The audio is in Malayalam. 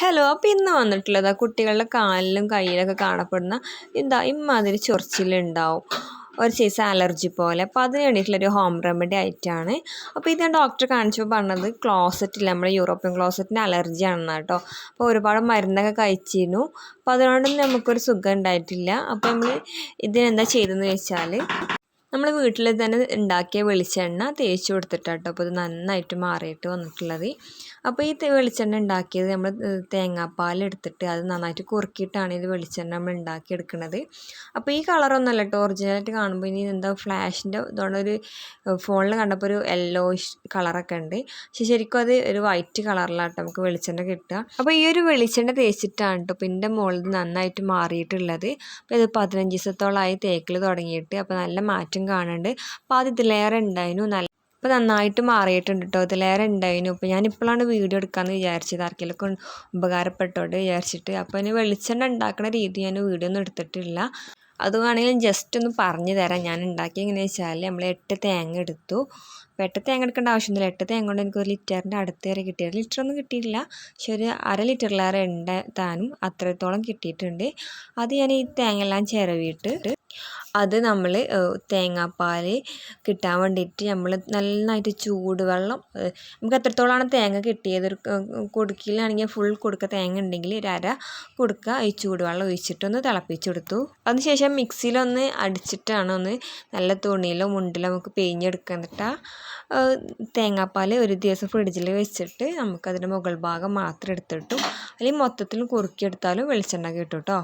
ഹലോ അപ്പോൾ ഇന്ന് വന്നിട്ടുള്ളത് കുട്ടികളുടെ കാലിലും കയ്യിലൊക്കെ കാണപ്പെടുന്ന എന്താ ഇമ്മാതിരി ചൊറിച്ചിലുണ്ടാവും. ഒരു സൈസ് അലർജി പോലെ. അപ്പോൾ അതിന് വേണ്ടിയിട്ടുള്ളൊരു ഹോം റെമഡി ആയിട്ടാണ്. അപ്പോൾ ഇത് ഞാൻ ഡോക്ടറെ കാണിച്ചപ്പോൾ പറഞ്ഞത് ക്ലോസറ്റിൽ നമ്മുടെ യൂറോപ്യൻ ക്ലോസറ്റിന്റെ അലർജി ആണെന്നാണ് കേട്ടോ അപ്പോൾ ഒരുപാട് മരുന്നൊക്കെ കഴിച്ചിരുന്നു. അപ്പോൾ അതുകൊണ്ടൊന്നും നമുക്കൊരു സുഖം ഉണ്ടായിട്ടില്ല. അപ്പോൾ നമ്മൾ ഇതിനെന്താ ചെയ്തതെന്ന് വെച്ചാൽ നമ്മൾ വീട്ടിൽ തന്നെ ഉണ്ടാക്കിയ വെളിച്ചെണ്ണ തേച്ച് കൊടുത്തിട്ടാട്ടോ. അപ്പോൾ ഇത് നന്നായിട്ട് മാറിയിട്ട് വന്നിട്ടുള്ളത്. അപ്പോൾ ഈ വെളിച്ചെണ്ണ ഉണ്ടാക്കിയത് നമ്മൾ തേങ്ങാപ്പാൽ എടുത്തിട്ട് അത് നന്നായിട്ട് കുറുക്കിയിട്ടാണ് ഇത് വെളിച്ചെണ്ണ നമ്മൾ ഉണ്ടാക്കിയെടുക്കുന്നത് അപ്പോൾ ഈ കളറൊന്നുമല്ല കേട്ടോ ഒറിജിനലായിട്ട് കാണുമ്പോൾ ഇനി എന്താ ഫ്ലാഷിന്റെ ഇതുകൊണ്ടൊരു ഫോണിൽ കണ്ടപ്പോൾ ഒരു യെല്ലോയിഷ് കളറൊക്കെ ഉണ്ട്. പക്ഷെ ശരിക്കും അത് ഒരു വൈറ്റ് കളറിലാട്ടോ നമുക്ക് വെളിച്ചെണ്ണ കിട്ടുക. അപ്പോൾ ഈ ഒരു വെളിച്ചെണ്ണ തേച്ചിട്ടാണ് കേട്ടോ അപ്പോൾ എന്റെ മുകളിൽ നന്നായിട്ട് മാറിയിട്ടുള്ളത്. അപ്പോൾ ഇത് പതിനഞ്ച് ദിവസത്തോളമായി തേക്കിൽ തുടങ്ങിയിട്ട്. അപ്പോൾ നല്ല മാറ്റം കാണുന്നുണ്ട് അപ്പോൾ അത് ഇതിലേറെ ഉണ്ടായിരുന്നു നല്ല ഇപ്പോൾ നന്നായിട്ട് മാറിയിട്ടുണ്ട് കേട്ടോ ഇതിലേറെ ഉണ്ടായിരുന്നു ഇപ്പോൾ ഞാനിപ്പോഴാണ് വീഡിയോ എടുക്കാമെന്ന് വിചാരിച്ചത്. ആർക്കെങ്കിലൊക്കെ ഉപകാരപ്പെട്ടോണ്ട് വിചാരിച്ചിട്ട്. അപ്പോൾ ഇനി വെളിച്ചെണ്ണ ഉണ്ടാക്കുന്ന രീതി ഞാൻ വീഡിയോ ഒന്നും എടുത്തിട്ടില്ല. അത് വേണമെങ്കിൽ ജസ്റ്റ് ഒന്ന് പറഞ്ഞു തരാം. ഞാൻ ഉണ്ടാക്കി എങ്ങനെയാണെന്ന് വെച്ചാൽ നമ്മൾ എട്ട് തേങ്ങ എടുത്തു. അപ്പോൾ എട്ട് തേങ്ങ എടുക്കേണ്ട ആവശ്യമൊന്നുമില്ല എട്ട് തേങ്ങ കൊണ്ട് എനിക്ക് ഒരു ലിറ്ററിന്റെ അടുത്ത് വരെ കിട്ടിയത് ലിറ്ററൊന്നും കിട്ടിയിട്ടില്ല. പക്ഷെ ഒരു അര ലിറ്ററിലേറെ ഉണ്ട് അത്രത്തോളം കിട്ടിയിട്ടുണ്ട്. അത് ഞാൻ ഈ തേങ്ങ എല്ലാം ചിരവിയിട്ട് അത് നമ്മൾ തേങ്ങാപ്പാൽ കിട്ടാൻ വേണ്ടിയിട്ട് നമ്മൾ നന്നായിട്ട് ചൂടുവെള്ളം നമുക്ക് എത്രത്തോളമാണ് തേങ്ങ കിട്ടിയത്? ഒരു കുടുക്കിയിലാണെങ്കിൽ ഫുൾ കുടുക്ക തേങ്ങ ഉണ്ടെങ്കിൽ ഒരു അര കുടുക്ക. ഈ ചൂടുവെള്ളം ഒഴിച്ചിട്ടൊന്ന് തിളപ്പിച്ചെടുത്തു. അതിനുശേഷം മിക്സിയിലൊന്ന് അടിച്ചിട്ടാണ് ഒന്ന് നല്ല തുണിയിലോ മുണ്ടിലോ നമുക്ക് പിഴിഞ്ഞെടുക്കുന്നിട്ട് തേങ്ങാപ്പാൽ ഒരു ദിവസം ഫ്രിഡ്ജിൽ വെച്ചിട്ട് നമുക്കതിന്റെ മുകൾ ഭാഗം മാത്രം എടുത്തിട്ടും. അല്ലെങ്കിൽ മൊത്തത്തിൽ കുറുക്കിയെടുത്താലും വെളിച്ചെണ്ണ കിട്ടും കേട്ടോ